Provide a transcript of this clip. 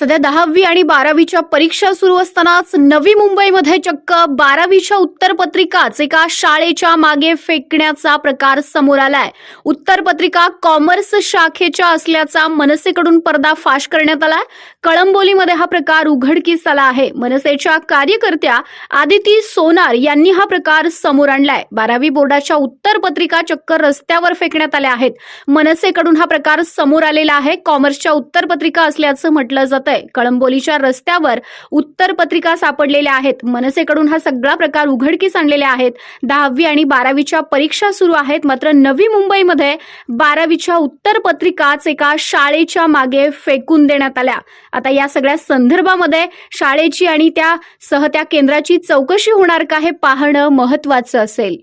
सध्या दहावी आणि बारावीच्या परीक्षा सुरू असतानाच नवी मुंबईमध्ये चक्क बारावीच्या उत्तरपत्रिकाच एका शाळेच्या मागे फेकण्याचा प्रकार समोर आलाय. उत्तरपत्रिका कॉमर्स शाखेच्या असल्याचा मनसेकडून पर्दाफाश करण्यात आलाय. कळंबोलीमध्ये हा प्रकार उघडकीस आला आहे. मनसेच्या कार्यकर्त्या आदिती सोनार यांनी हा प्रकार समोर आणलाय. बारावी बोर्डाच्या उत्तरपत्रिका चक्क रस्त्यावर फेकण्यात आल्या आहेत. मनसेकडून हा प्रकार समोर आलेला आहे. कॉमर्सच्या उत्तरपत्रिका असल्याचं म्हटलं जातं आहे. कळंबोलीच्या रस्त्यावर उत्तर पत्रिका सापडलेल्या आहेत. मनसेकडून हा सगळा प्रकार उघडकीस आणलेले आहेत. दहावी आणि बारावीच्या परीक्षा सुरू आहेत. मात्र नवी मुंबईमध्ये बारावीच्या उत्तर पत्रिकाच एका शाळेच्या मागे फेकून देण्यात आल्या. आता या सगळ्या संदर्भामध्ये शाळेची आणि त्या सह त्या केंद्राची चौकशी होणार का हे पाहणं महत्वाचं असेल.